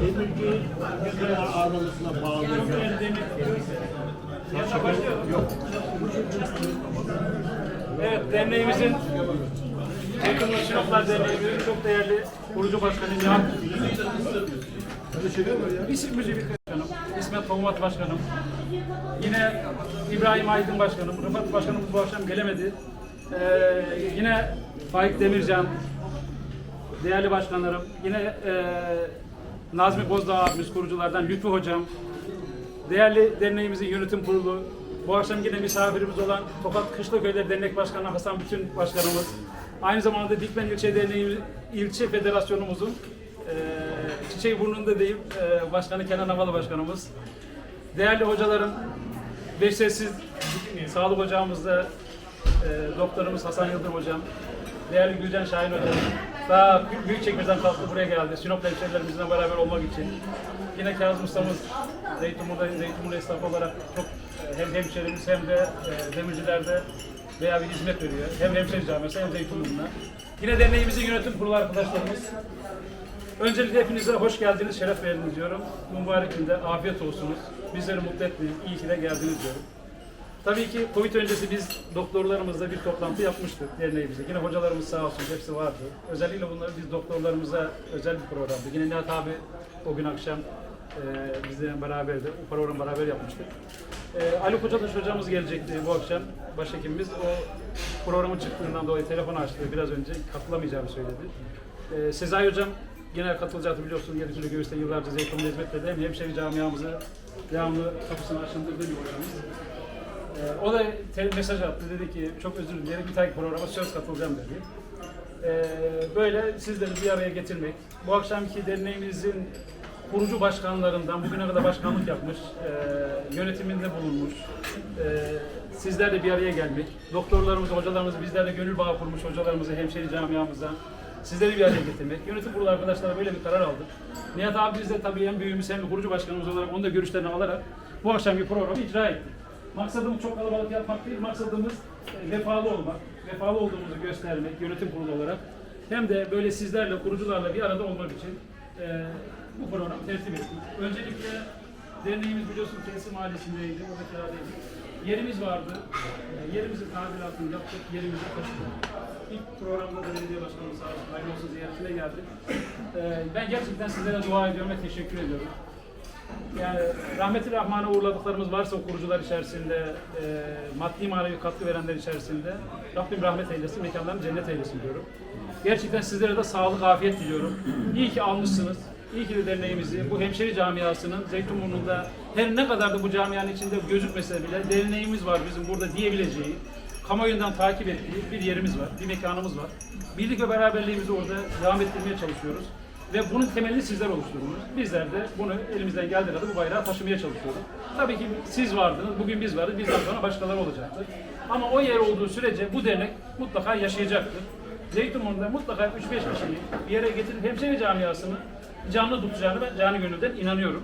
Demirci ne kadar ağırlığına. Yok. Evet, derneğimizin Yakınlı Sinoplar Derneğimizin çok değerli kurucu başkanı Nihat İsim Mücibir Başkanım, İsmet Tohumat Başkanım, yine İbrahim Aydın Başkanım, Rıfat Başkanımız bu akşam gelemedi. Ee, yine Faik Demircan, değerli başkanlarım, yine e, Nazmi Bozdağ abimiz kuruculardan Lütfü Hocam, değerli derneğimizin yönetim kurulu, bu akşam yine misafirimiz olan Tokat Kışlaköyler Dernek Başkanı Hasan Bütün Başkanımız, aynı zamanda Dikmen İlçe Derneği İlçe Federasyonumuzun e, Çiçeği Burnu'nda deyip e, Başkanı Kenan Havalı Başkanımız, değerli hocalarım, beş sessiz sağlık hocamız da e, doktorumuz Hasan Yıldırım hocam, değerli Gülcan Şahin hocam, daha büyük çekmeden kalktı buraya geldi. Sinop hemşehrilerimizle beraber olmak için. Yine Kazım Ustamız Zeytinburnu'da, Zeytinburnu esnafı olarak çok e, hem hemşehrimiz hem de e, demircilerde veya bir hizmet veriyor. Hem hemşehri camiası hem Zeytinburnu'na. Yine derneğimizin yönetim kurulu arkadaşlarımız. Öncelikle hepinize hoş geldiniz, şeref verdiniz diyorum. Mübarek günde afiyet olsunuz. Bizleri mutlu etmeyin. İyi ki de geldiniz diyorum. Tabii ki Covid öncesi biz doktorlarımızla bir toplantı yapmıştık derneğimizde. Yine hocalarımız sağ olsun hepsi vardı. Özellikle bunları biz doktorlarımıza özel bir programdı. Yine Nihat abi o gün akşam e, bizle beraberdi. O programı beraber yapmıştık. E, Ali Kocataş hocamız gelecekti bu akşam. Başhekimimiz o programın çıktığından dolayı telefon açtı biraz önce. Katılamayacağını söyledi. E, Sezai hocam yine katılacaktı biliyorsunuz. Yeryüzünde göğüste yıllarca Zeytinburnu hizmet verdi. Hem hemşehri camiamızı devamlı kapısını aşındırdığı bir hocamız. Ee, o da mesaj attı dedi ki çok özür dilerim bir dahaki programa söz katılacağım dedi. Ee, böyle sizleri bir araya getirmek, bu akşamki derneğimizin kurucu başkanlarından bugüne kadar başkanlık yapmış, e, yönetiminde bulunmuş, e, sizlerle bir araya gelmek, doktorlarımızı, hocalarımızı, bizlerle gönül bağı kurmuş hocalarımızı, hemşeri camiamızdan sizleri bir araya getirmek. Yönetim kurulu arkadaşlara böyle bir karar aldık. Nihat abi biz de tabii hem büyüğümüz hem kurucu başkanımız olarak onun da görüşlerini alarak bu akşamki programı icra ettik. Maksadımız çok kalabalık yapmak değil, maksadımız e, vefalı olmak, vefalı olduğumuzu göstermek yönetim kurulu olarak. Hem de böyle sizlerle, kurucularla bir arada olmak için e, bu programı tertip ettik. Öncelikle derneğimiz biliyorsunuz tesis mahallesindeydi, orada kiradaydık. Yerimiz vardı, e, yerimizin tadilatını yaptık, yerimizi taşıdık. İlk programda da belediye başkanımız sağ olsun, hayırlı olsun ziyaretine geldi. E, ben gerçekten sizlere dua ediyorum ve teşekkür ediyorum. Yani rahmeti rahmana uğurladıklarımız varsa o kurucular içerisinde, e, maddi manevi katkı verenler içerisinde Rabbim rahmet eylesin, mekanlarını cennet eylesin diyorum. Gerçekten sizlere de sağlık, afiyet diliyorum. İyi ki almışsınız. İyi ki de derneğimizi, bu hemşeri camiasının Zeytinburnu'nda her ne kadar da bu camianın içinde gözükmese bile derneğimiz var bizim burada diyebileceği, kamuoyundan takip ettiği bir yerimiz var, bir mekanımız var. Birlik ve beraberliğimizi orada devam ettirmeye çalışıyoruz. Ve bunun temelini sizler oluşturdunuz. Bizler de bunu elimizden geldiği kadar bu bayrağı taşımaya çalışıyoruz. Tabii ki siz vardınız, bugün biz varız, bizden sonra başkaları olacaktır. Ama o yer olduğu sürece bu dernek mutlaka yaşayacaktır. Zeytinburnu'nda mutlaka 3-5 kişiyi bir yere getirip hemşehri camiasını canlı tutacağını ben canı gönülden inanıyorum.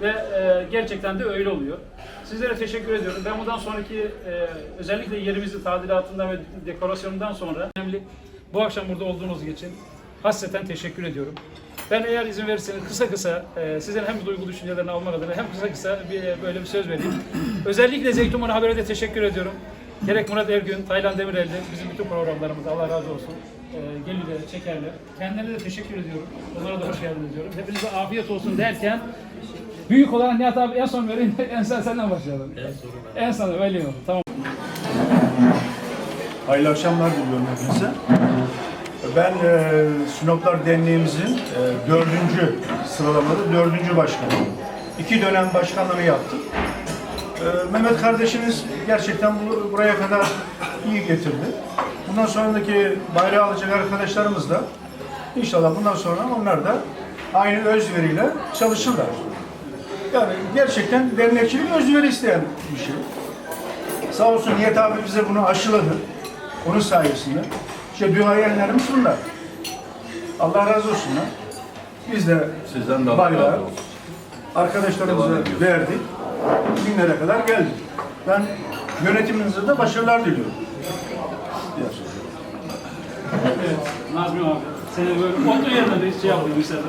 Ve e, gerçekten de öyle oluyor. Sizlere teşekkür ediyorum. Ben bundan sonraki e, özellikle yerimizin tadilatından ve dekorasyonundan sonra önemli bu akşam burada olduğunuz için hasreten teşekkür ediyorum. Ben eğer izin verirseniz kısa kısa e, sizin hem duygu düşüncelerini almak adına hem kısa kısa bir, böyle bir söz vereyim. Özellikle Zeytinburnu Haber'e de teşekkür ediyorum. Gerek Murat Ergün, Taylan Demirel'de bizim bütün programlarımızda Allah razı olsun. E, gelirler, çekerler. Kendilerine de teşekkür ediyorum. Onlara da hoş geldiniz diyorum. Hepinize afiyet olsun derken büyük olan Nihat abi en son vereyim. en son senden başlayalım. En son. En son öyle. Tamam. Hayırlı akşamlar diliyorum hepinize. Ben e, Sinoplar Derneğimizin e, dördüncü sıralamada dördüncü başkanı. İki dönem başkanlığı yaptım. E, Mehmet kardeşimiz gerçekten bu, buraya kadar iyi getirdi. Bundan sonraki bayrağı alacak arkadaşlarımız da inşallah bundan sonra onlar da aynı özveriyle çalışırlar. Yani gerçekten dernekçilik özveri isteyen bir şey. Sağ olsun Nihat abi bize bunu aşıladı. Onun sayesinde. İşte duayenlerimiz bunlar. Allah razı olsunlar. Biz de Sizden de Allah bayrağı razı olsun. arkadaşlarımıza Devam ediyoruz. verdik. Bugünlere kadar geldik. Ben yönetiminize de başarılar diliyorum. Evet, Nazmi abi. Seni böyle otur yerine de hiç şey yapmayayım istedim.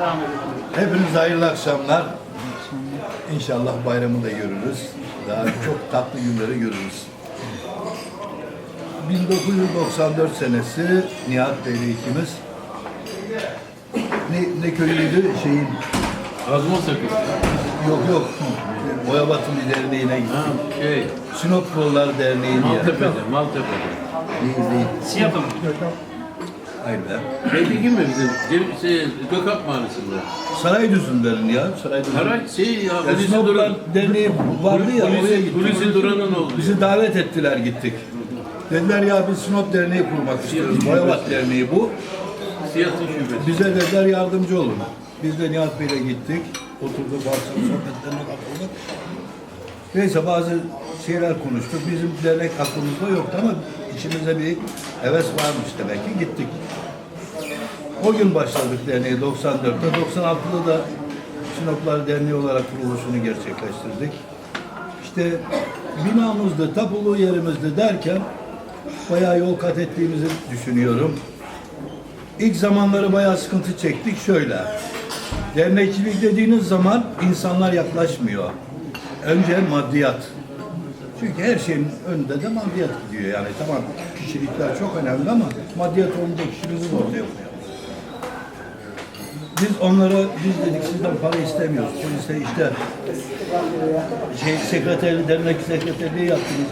Devam edelim. Hepinize hayırlı akşamlar. İnşallah bayramı da görürüz. Daha çok tatlı günleri görürüz. 1994 senesi Nihat Bey'le ikimiz ne, ne köyüydü şeyin Kazma sakız. yok yok Boyabatı bir derneğine gittik. Ha, şey, Sinop Kollar Derneği'ne Maltepe'de, Maltepe'de. Değil değil. Siyata mı? Hayır be. Şeydeki mi bizim? Cem- Şey, Gökak Mahallesi'nde. Sarayüzü'ndenin ya. Sarayüzü. Her ay şey ya, Ya Hulusi Sinop Duran. Kollar Derneği vardı ya oraya gittik. Hulusi Duran'ın oldu. Bizi davet ettiler gittik. Dediler ya biz Sinop Derneği kurmak istiyoruz. Boyabat Derneği bu. Siyasi şubesi. Bize dediler yardımcı olun. Biz de Nihat Bey'le gittik. Oturduk akşam sohbetlerine katıldık. Neyse bazı şeyler konuştuk. Bizim dernek aklımızda yoktu ama içimizde bir heves varmış demek ki gittik. O gün başladık derneği 94'te. 96'da da Sinoplar Derneği olarak kuruluşunu gerçekleştirdik. İşte binamızdı, tapulu yerimizdi derken bayağı yol kat ettiğimizi düşünüyorum. İlk zamanları bayağı sıkıntı çektik şöyle. Dernekçilik dediğiniz zaman insanlar yaklaşmıyor. Önce maddiyat. Çünkü her şeyin önünde de maddiyat gidiyor yani. Tamam kişilikler çok önemli ama maddiyat olunca kişiliğiniz ortaya koyuyor. Biz onlara, biz dedik sizden para istemiyoruz. Polise işte şey, sekreterli, dernek sekreterliği yaptınız.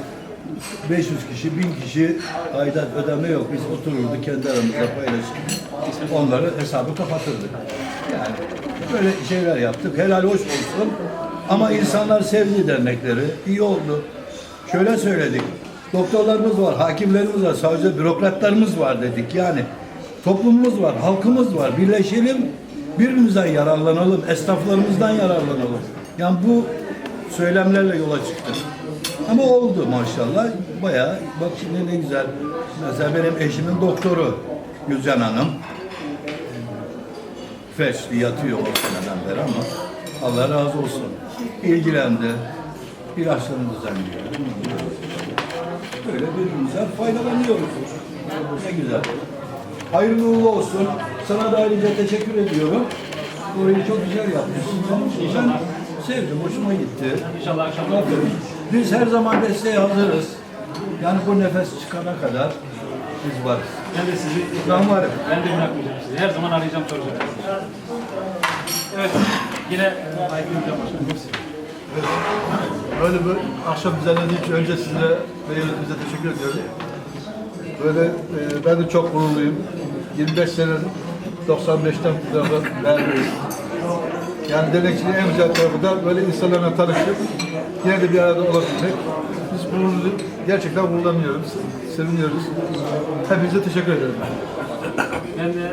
500 kişi, 1000 kişi aidat ödeme yok. Biz otururduk kendi aramızda paylaşıp onları hesabı kapatırdık. Yani böyle şeyler yaptık. Helal hoş olsun. Ama insanlar sevdi dernekleri. iyi oldu. Şöyle söyledik. Doktorlarımız var, hakimlerimiz var, savcı, bürokratlarımız var dedik. Yani toplumumuz var, halkımız var. Birleşelim, birbirimizden yararlanalım, esnaflarımızdan yararlanalım. Yani bu söylemlerle yola çıktık. Ama oldu maşallah. Bayağı bak şimdi ne güzel. Mesela benim eşimin doktoru Gülcan Hanım. Felçli yatıyor o seneden beri ama Allah razı olsun. İlgilendi. İlaçlarını düzenliyor. Böyle birbirimize faydalanıyoruz. Ne güzel. Hayırlı uğurlu olsun. Sana da ayrıca teşekkür ediyorum. Orayı çok güzel yapmışsın. Ben sevdim, hoşuma gitti. İnşallah akşam Aferin. Biz her zaman desteğe hazırız. Yani bu nefes çıkana kadar biz varız. Ben de sizi Ben varım. Ben de bırakmayacağım sizi. Her zaman arayacağım soracağım. Evet. Yine Aydın Hocam Başkanım. Böyle bir akşam düzenlediği için önce size ve yönetimimize teşekkür ediyorum. Böyle e, ben de çok gururluyum. 25 sene 95'ten bu tarafa beraberiz. Yani dernekçiliğin en güzel tarafı da böyle insanlarla tanışıp yine de bir arada olabilmek. Biz gururlu, gerçekten gururlanıyoruz, seviniyoruz. Hepinize teşekkür ederim. Ben de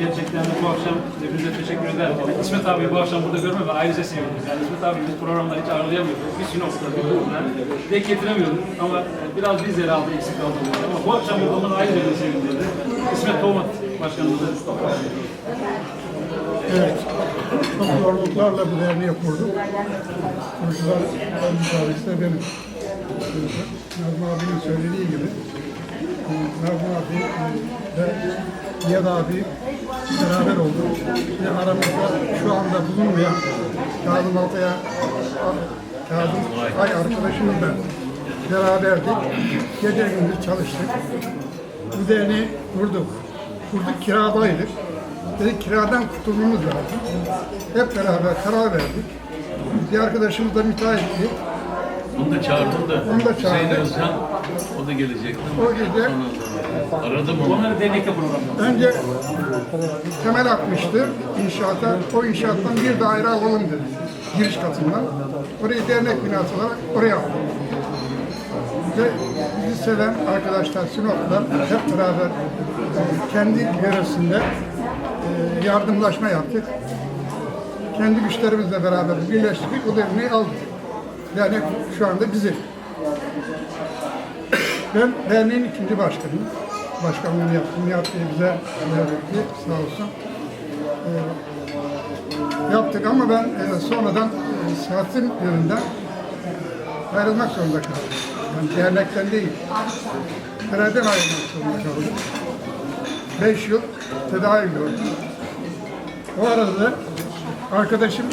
gerçekten de bu akşam hepinize teşekkür ederim. İsmet abi bu akşam burada görme ve ayrıca seviyoruz. Yani İsmet abi biz programda hiç ağırlayamıyorduk. Bir Sinop'ta, bir burada. Denk getiremiyorduk ama biraz biz yer aldı, eksik kaldı. Ama bu akşam burada ayrıca bir sevindirdi. İsmet Tomat Başkanımızı Evet. Çok zorluklarla bu derneği kurduk. Kurucular müsaadesi de benim. Nazım abinin söylediği gibi e, Nazım abi e, ve Nihat abi beraber olduk. Ve aramızda şu anda bulunmayan Kazım Altay'a Kazım Ay arkadaşımızla beraberdik. Gece gündüz çalıştık. Bu derneği kurduk. Kurduk kiradaydık. Dedik kiradan kurtulmamız lazım. Hep beraber karar verdik. Bir arkadaşımız da müteahhitti. Onu da çağırdım da. Onu da çağırdım. Hüseyin Özcan, o da gelecekti. O gece Aradım onu. onları dernekte programda. önce temel atmıştı inşaata. O inşaattan bir daire alalım dedi. Giriş katından. Orayı dernek binası olarak oraya aldık. Ve bizi seven arkadaşlar Sinop'lar hep beraber e, kendi yöresinde yardımlaşma yaptık. Kendi güçlerimizle beraber birleştik, o derneği aldık. Dernek şu anda bizim. Ben derneğin ikinci başkanıyım. Başkanlığını yaptım. Bey bize öğretti, sağ olsun. Ee, yaptık ama ben e, sonradan e, siyasetin yönünden ayrılmak zorunda kaldım. Yani dernekten değil. Görevden ayrılmak zorunda kaldım. 5 yıl tedavi gördüm. O arada da arkadaşım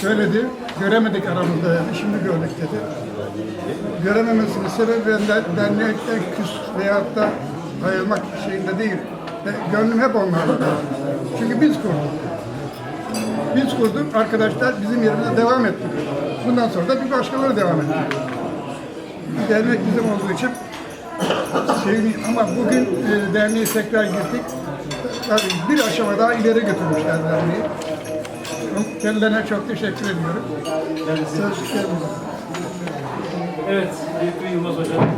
söyledi, göremedik aramızda dedi, şimdi gördük dedi. Görememesinin sebebi dernekten küs veyahut da ayrılmak şeyinde değil. Ve gönlüm hep onlarla. Çünkü biz kurduk. Biz kurduk, arkadaşlar bizim yerimize devam etti. Bundan sonra da bir başkaları devam etti. Dernek bizim olduğu için seviniyorum. Ama bugün e, derneğe tekrar gittik. Tabii bir aşama daha ileri götürmüşler derneği. Kendilerine çok teşekkür ediyorum. Sözcüklerim var. Evet, Zeytin Yılmaz Hocam.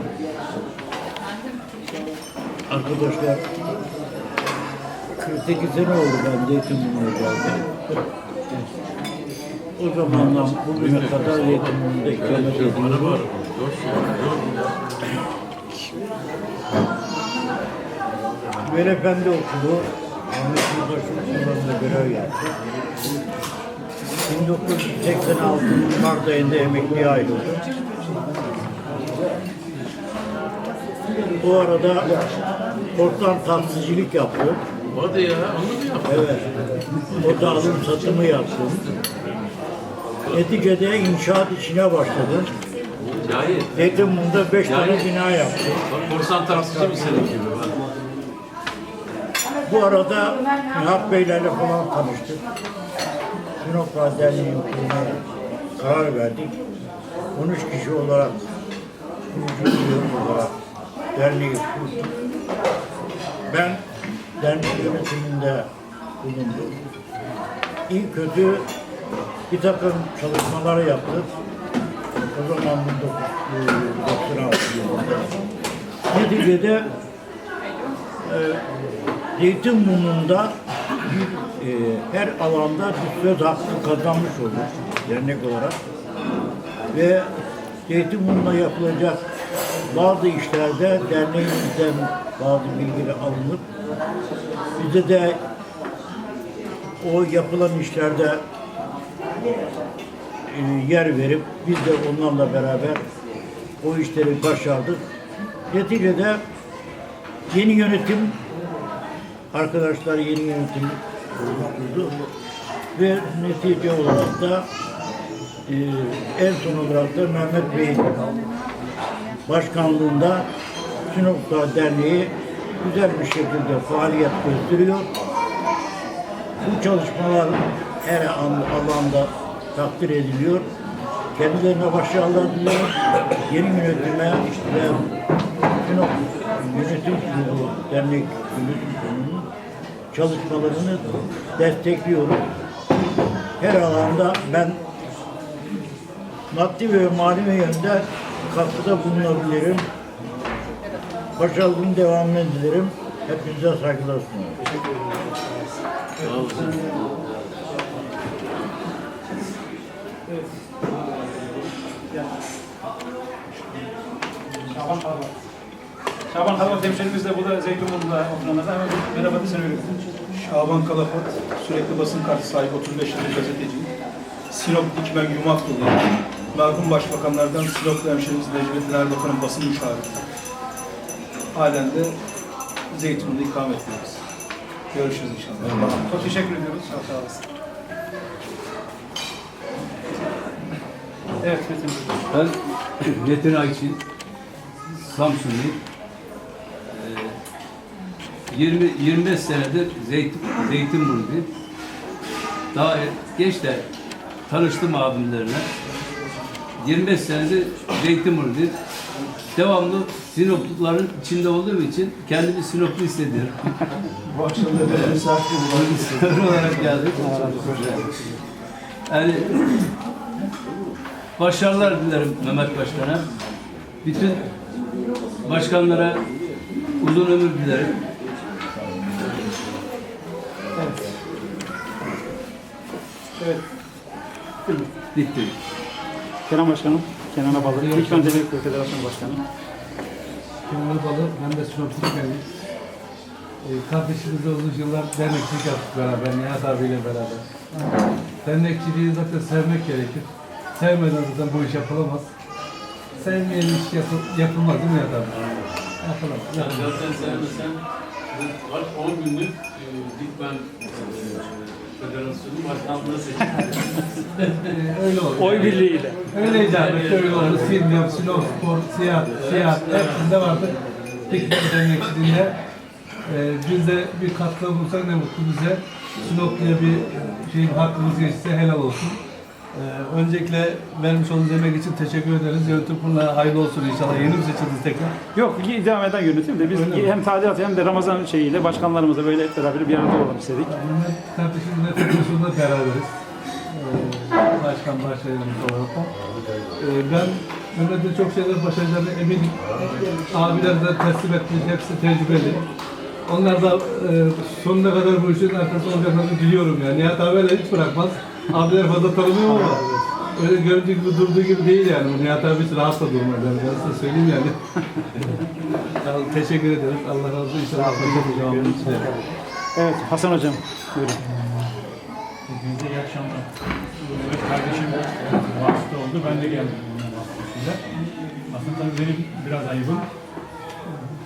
Arkadaşlar 48 sene oldu ben Zeytinburnu'na geldim. O zamandan bugüne kadar Zeytinburnu'nda ikamet ediyorum. Efendi Okulu Ahmet Yurdaş Okulu'nda görev yaptım. 1986'nın Mart ayında emekliye ayrıldım. Bu arada korktan taksicilik yaptım. Hadi ya, onu mu? Evet. Orada alım satımı yaptım. Neticede inşaat içine başladım. Cahil. Zeytinburnu'da beş tane bina yaptım. Bak korsan taksici mi senin gibi? Bu arada Nihat Beylerle falan tanıştık. Sinoplar Derneği'nin kurmaya karar verdik. 13 kişi olarak, kurucu üye olarak derneği kurduk. Ben dernek yönetiminde bulundum. İyi kötü bir takım çalışmalar yaptık. O zaman 1996 yılında. Neticede e, Zeytinburnu'nda bir, e, her alanda bir söz hakkı kazanmış olduk dernek olarak. Ve Zeytinburnu'nda yapılacak bazı işlerde derneğimizden bazı bilgiler alınıp bize de o yapılan işlerde e, yer verip biz de onlarla beraber o işleri başardık. Neticede yeni yönetim arkadaşlar yeni yönetim kurdu ve netice olarak da e, en son olarak da Mehmet Bey'in başkanlığında Sinoplar Derneği güzel bir şekilde faaliyet gösteriyor. Bu çalışmalar her an, alanda takdir ediliyor. Kendilerine başarılar diliyorum. Yeni yönetime ve Sinop Yönetim Kurulu Dernek Yönetim Kurulu'nun çalışmalarını destekliyorum. Her alanda ben maddi ve manevi yönde katkıda bulunabilirim. Başarının devamını dilerim. Hepinize saygılar sunuyorum. Sağ olasın. Şaban Kalabat. Şaban Kalabat hemşerimiz de burada Zeytinburnu'da oturanlardan hemen bir merhaba desene verelim. Şaban Kalafat, sürekli basın kartı sahibi 35 yıllık gazeteciyim. Sinop Dikmen Yumaklılıyım. Merhum başbakanlardan Sinoplu hemşerimiz Necmettin Erbakan'ın basın müşaviri. Halen de Zeytinburnu'da ikamet ediyoruz. Görüşürüz inşallah. Çok teşekkür ediyoruz. Çok sağ olasın. Evet Metin. Ben Metin Ayçin, Samsunluyum. Ee, 20 25 senedir Zeytin Zeytinburnu'dayım. Daha geç de tanıştım abimlerle. 25 senedir Zeytinburnu'dayım. Devamlı Sinoplukların içinde olduğum için kendimi Sinoplu hissediyorum. Bu akşam da böyle Misafir olarak geldik. Yani başarılar dilerim Mehmet Başkan'a. Bütün başkanlara uzun ömür dilerim. Evet. Bitti. Kenan Başkanım. Kenan Abalı. Türkmen Devlet Federasyonu Başkanı. Kemal Balı, ben de Sinop Türkmen'im. Ee, kardeşimizle uzun yıllar dernekçilik yaptık beraber, Nihat abiyle beraber. Dernekçiliği zaten sevmek gerekir. Sevmeden zaten bu iş yapılamaz. Sevmeyen iş yapı- yapılmaz değil mi Nihat abi? Yapılamaz. Sen yapılamaz. zaten sevmesen Var 10 günlük e, Dikmen e, Federasyonu başkanlığı seçildi. Öyle oldu. Oy birliğiyle. Öyle icabı öyle oldu. Sildium, Sinop, Spor, Siyah, Siyah hepsinde vardık. Dikmen dernekçiliğinde e, biz de bir katkı bulursak ne mutlu bize. Sinop diye bir şeyin hakkımız geçse helal olsun. E, öncelikle vermiş olduğunuz emek için teşekkür ederiz. Yönetim kuruluna hayırlı olsun inşallah. Yeni mi seçildiniz tekrar? Yok devam eden yönetim de biz Öyle mi? hem tadilat hem de Ramazan şeyiyle başkanlarımızla böyle hep beraber bir arada olalım istedik. Mehmet kardeşimle federasyonda beraberiz. Ee, başkan başlayalım olarak da. Ee, ben Mehmet'in çok şeyler başaracağına eminim. Abiler de teslim etmiş, hepsi tecrübeli. Onlar da e, sonuna kadar bu işin arkasında olacaklarını biliyorum yani. Nihat abi öyle hiç bırakmaz. Abiler fazla tanımıyor ama öyle göründüğü gibi durduğu gibi değil yani. Bu Nihat abi hiç rahat da durmaz yani. Ben size söyleyeyim yani. Sağ olun, teşekkür ederiz. Allah razı olsun. İnşallah için. Evet Hasan Hocam buyurun. Hepinize iyi akşamlar. Evet, kardeşim vasıta oldu. Ben de geldim bunun vasıtasıyla. Aslında tabii benim biraz ayıbım.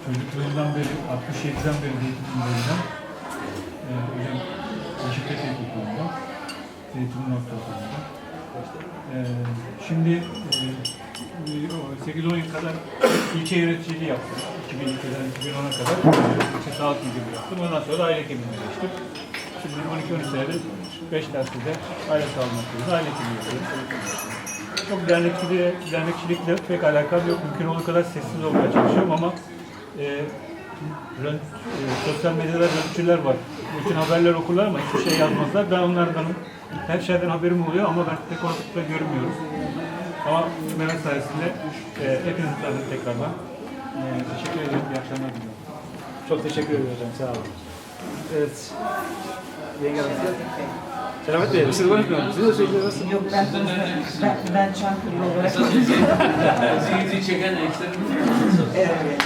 Çocukluğumdan beri, 67'den beri eğitimlerinden. Ee, hocam Beşiktaş Eğitimleri'nde. Eğitimin ortaokulunda. Ee, şimdi e, 8-10 yıl kadar ilçe yöneticiliği yaptım. 2002'den 2010'a kadar ilçe sağlık müdürü yaptım. Ondan sonra da aile hekimliğine geçtim. Şimdi 12-13 senedir 5 derslerde aile sağlığı merkezinde aile hekimliği yapıyorum. Çok dernekçiliğe, dernekçilikle pek alakam yok. Mümkün olduğu kadar sessiz olmaya çalışıyorum ama e, rönt, e, sosyal medyada röntçüler var. Bütün haberler okurlar ama hiçbir şey yazmazlar. Ben onlardanım. Her şeyden haberim oluyor ama ben pek ortada görünmüyorum. Ama Mehmet sayesinde e, hepinizi tanıdık tekrardan. E, teşekkür ederim. İyi akşamlar diliyorum. Çok teşekkür ederim hocam sağ olun. Evet. Yenge Hanım. Selamet Bey, siz konuşmuyor Siz de söylüyorsunuz. Yok ben ben, ben Çankırı olarak Zihninizi çeken ekserimiz evet.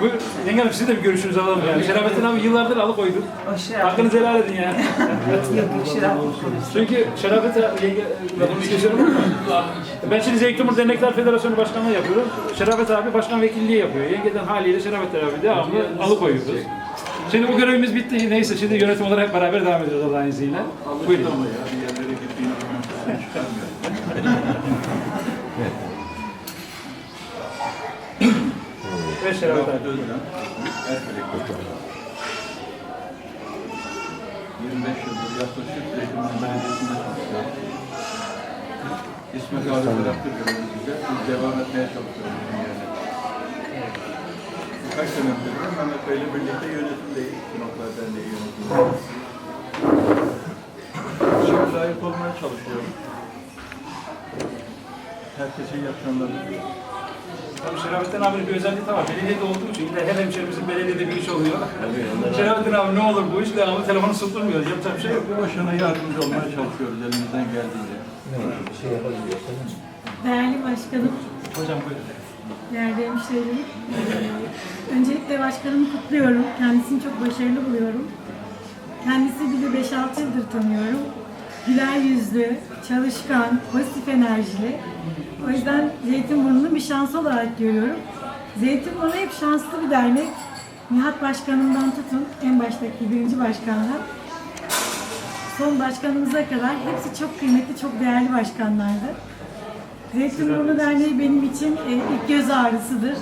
Buyurun. Yenge Hanım siz de bir görüşünüzü alalım yani. Şerafettin abi yıllardır alıkoydu. Şey Hakkınızı helal edin yani. yok konuşsun. Çünkü Şerafet abi, yenge, lafını kesiyorum ama ben şimdi Zeytinburnu Dernekler Federasyonu Başkanlığı yapıyorum. Şerafet abi başkan vekilliği yapıyor. Yengeden haliyle Şerafet abi devamlı alıkoyuyoruz. Şimdi bu görevimiz bitti. Neyse şimdi yönetim olarak hep beraber devam ediyoruz Allah'ın izniyle. Buyurun. Ve Şerafet abi. 25 yıldır yaklaşık Zeytinburnu Belediyesi'nde çalışıyorum. İsmet abi bıraktı görevimizi. Biz devam etmeye çalışıyoruz yerine. Birkaç senedir de Mehmet Bey'le birlikte yönetimdeyiz. Sinoplar Derneği yönetiminde. Şimdi layık olmaya çalışıyorum. Herkese iyi akşamlar diliyorum. Tabii Şerafettin abinin bir özelliği de var. Belediyede olduğu için de her hemşehrimizin belediyede bir iş oluyor. Şerafettin abi ne olur bu iş devamlı telefonu susturmuyor. Yapacak bir şey yok. Boşuna yardımcı olmaya çalışıyoruz elimizden geldiğince. Değerli başkanım, Hocam buyurun. değerli hemşehrilerim. Öncelikle başkanımı kutluyorum. Kendisini çok başarılı buluyorum. Kendisi bile 5-6 yıldır tanıyorum. Güler yüzlü, çalışkan, pozitif enerjili. O yüzden Zeytinburnu'nu bir şans olarak görüyorum. Zeytinburnu hep şanslı bir dernek. Nihat Başkanımdan tutun, en baştaki birinci başkanlar. Son başkanımıza kadar hepsi çok kıymetli, çok değerli başkanlardı. Zeytinburnu Derneği benim için e, ilk göz ağrısıdır.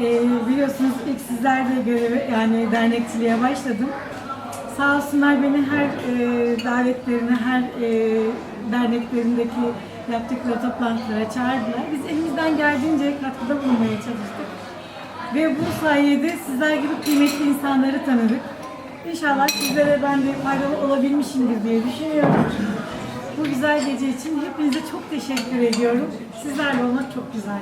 E, biliyorsunuz ilk sizlerle göreve yani dernekçiliğe başladım. Sağ olsunlar beni her e, davetlerine, her e, derneklerindeki yaptıkları toplantılara çağırdılar. Biz elimizden geldiğince katkıda bulunmaya çalıştık. Ve bu sayede sizler gibi kıymetli insanları tanıdık. İnşallah sizlere ben de faydalı olabilmişimdir diye düşünüyorum. Bu güzel gece için hepinize çok teşekkür ediyorum. Sizlerle olmak çok güzel.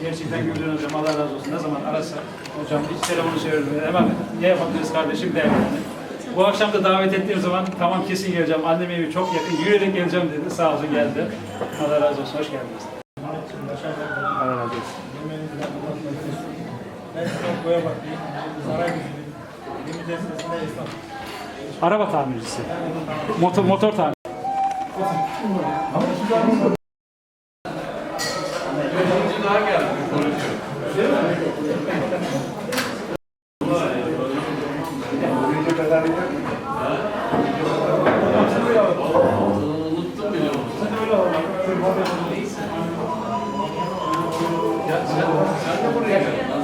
Gerçekten Gülden Hocam Allah razı olsun. Ne zaman arasa hocam hiç telefonu çevirmiyor. Hemen ne yapabiliriz kardeşim der yani. Bu akşam da davet ettiğim zaman tamam kesin geleceğim. Annem evi çok yakın. Yürüyerek geleceğim dedi. Sağ olsun geldi. Allah razı olsun. Hoş geldiniz. Allah razı olsun. Araba tamircisi. Motor, motor tamir. sen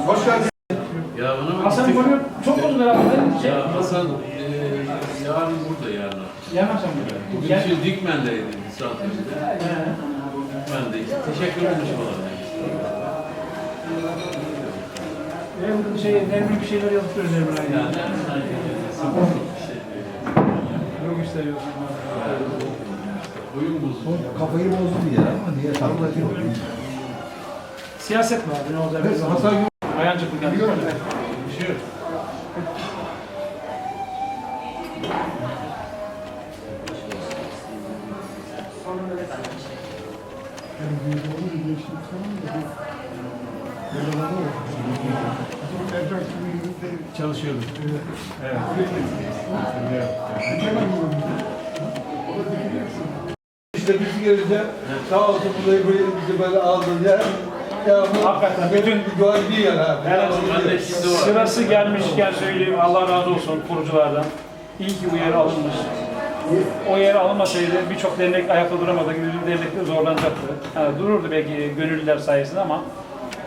Hoş geldin. Ya bana bak. Hasan konuyor çok oldu beraber. Şey, Ya Hasan e, yarın burada yarın. yarın akşam geliyor. Bugün Gel. şey Dikmen'deydi misafirinde. Dikmen'de. Teşekkür ederim. Benim şey, Nermin bir şeyler yapıyoruz Emre. Yani Yok işte yok. oyun bozuldu. Kafayı bozdu bir yer ama niye takılıyor? Siyaset mi abi ne olacak? Evet, Hasan Ayancıklık yani. Bir şey yok. Çalışıyordum. Evet. İşte biz gelince sağ olsun burayı böyle bizi böyle aldı ya. Bu Hakikaten bütün- değil yani. abi. Var. Sırası gelmişken söyleyeyim Allah razı olsun kuruculardan. İyi ki bu yer alınmış. O yer alınmasaydı birçok dernek ayakta duramadı gibi bir dernekler zorlanacaktı. Yani dururdu belki gönüllüler sayesinde ama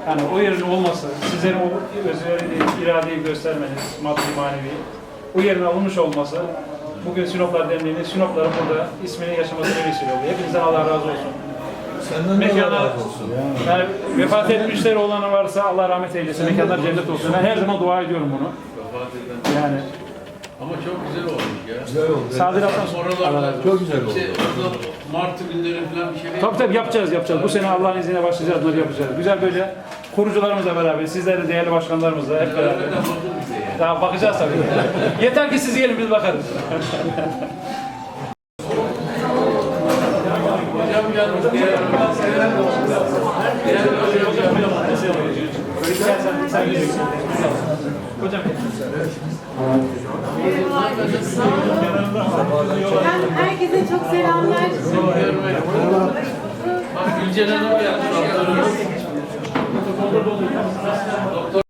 yani o yerin olması, sizlerin o özveri, iradeyi göstermeniz, maddi manevi, o yerin alınmış olması bugün Sinoplar Derneği'nin Sinopların burada ismini yaşamasına vesile oldu. Hepinizden Allah razı olsun. Senden de Allah Mekanlar, razı olsun. yani vefat etmişleri olanı varsa Allah rahmet eylesin. Mekanlar cennet olsun. Ben her zaman dua ediyorum bunu. Vefat eden. Yani Ama çok güzel olmuş ya. Güzel oldu. Sadirattan sonra Oralarda Çok güzel oldu. işte orada Martı günleri falan bir şey Tabii tabii yapacağız yapacağız. Bu sene Allah'ın izniyle başlayacağız bunları yapacağız. Güzel böyle kurucularımızla beraber, sizlerle değerli başkanlarımızla hep beraber. Nereden bakın bize ya. Daha bakacağız tabii. Yeter ki siz gelin biz bakarız. Hocam Ben herkese çok selamlar. Bak Gülcan Hanım. Doktorumuz. Doktor.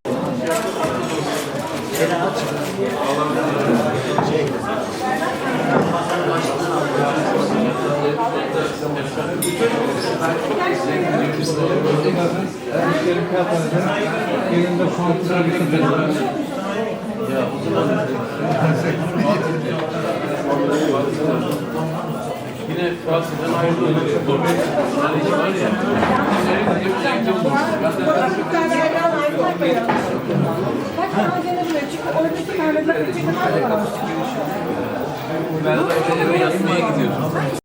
Yerinde kontrol edilmez. Ya o zaman Yine Fatih'ten ayrılıyor. İş var ya. Bak malzeme buraya çünkü oradaki merdiven var. Ben de eve yatmaya gidiyorum.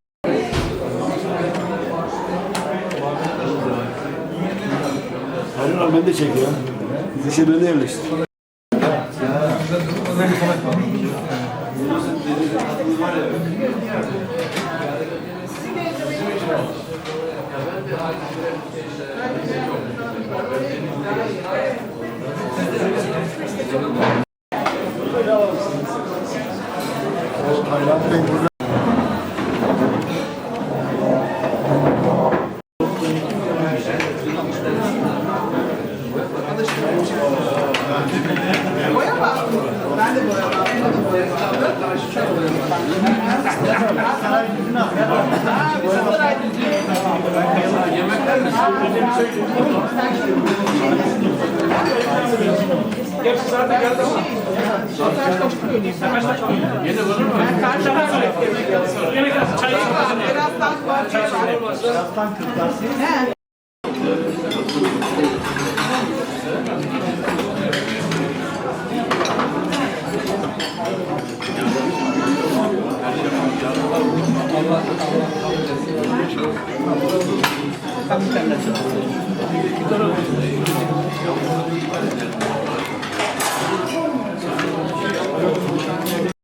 Abi ben de çekiyorum. Köşe ben de. Gerçi zaten geldi ama. Yine bana mı? Yemek lazım. Çay içelim.